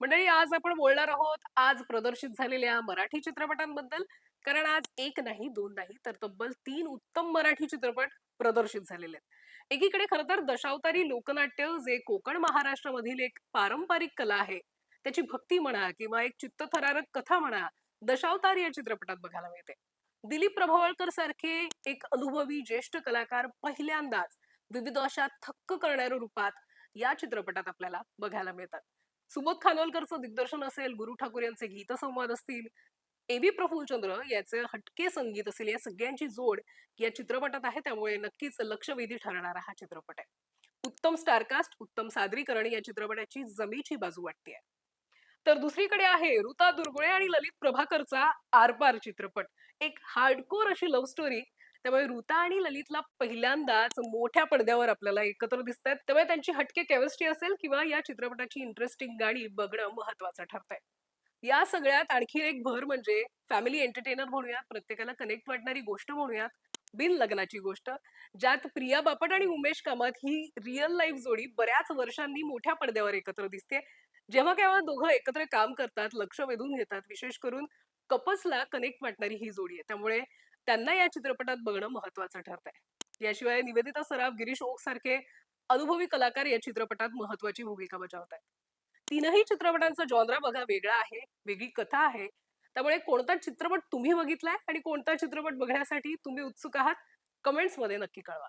मंडळी आज आपण बोलणार आहोत आज प्रदर्शित झालेल्या मराठी चित्रपटांबद्दल. कारण आज एक नाही दोन नाही तर तब्बल तीन उत्तम मराठी चित्रपट प्रदर्शित झालेले आहेत. एकीकडे खरं तर दशावतारी लोकनाट्य जे कोकण महाराष्ट्रामधील एक पारंपरिक कला आहे त्याची भक्ती म्हणा किंवा एक चित्तथरारक कथा म्हणा दशावतार या चित्रपटात बघायला मिळते. दिलीप प्रभावळकर सारखे एक अनुभवी ज्येष्ठ कलाकार पहिल्यांदाच विविध अशा थक्क करणाऱ्या रूपात या चित्रपटात आपल्याला बघायला मिळतात. सुबोध खानोलकरचं दिग्दर्शन असेल गुरु ठाकूर यांचे गीतसंवाद असतील एबी प्रफुल्लचंद्र याचे हटके संगीत असेल या सगळ्यांची जोड या चित्रपटात आहे त्यामुळे नक्कीच लक्षवेधी ठरणारा हा चित्रपट आहे. उत्तम स्टारकास्ट उत्तम सादरीकरण या चित्रपटाची जमीची बाजू वाटते तर दुसरीकडे आहे ऋता दुर्गुळे आणि ललित प्रभाकरचा आरपार चित्रपट. एक हार्डकोर अशी लव्ह स्टोरी त्यामुळे ऋता आणि ललितला पहिल्यांदाच मोठ्या पडद्यावर आपल्याला एकत्र दिसत आहेत त्यामुळे त्यांची हटके केमिस्ट्री असेल किंवा या चित्रपटाची इंटरेस्टिंग गाणी बघणं महत्वाचं ठरतंय. या सगळ्यात आणखी एक भर म्हणजे फॅमिली एंटरटेनर म्हणूयात प्रत्येकाला कनेक्ट वाटणारी गोष्ट म्हणूयात बिन लग्नाची गोष्ट ज्यात प्रिया बापट आणि उमेश कामत ही रिअल लाईफ जोडी बऱ्याच वर्षांनी मोठ्या पडद्यावर एकत्र दिसते. जेव्हा केव्हा दोघं एकत्र काम करतात लक्ष वेधून घेतात विशेष करून कपल्सला कनेक्ट वाटणारी ही जोडी आहे. त्यामुळे त्यांना या चित्रपटात बघणं महत्वाचं ठरत आहे याशिवाय निवेदिता सराफ गिरीश ओक सारखे अनुभवी कलाकार या चित्रपटात महत्वाची भूमिका बजावत आहेत तीनही चित्रपटांचा जॉनरा बघा वेगळा आहे वेगळी कथा आहे. त्यामुळे कोणता चित्रपट तुम्ही बघितलाय आणि कोणता चित्रपट बघण्यासाठी तुम्ही उत्सुक आहात कमेंट्समध्ये नक्की कळवा.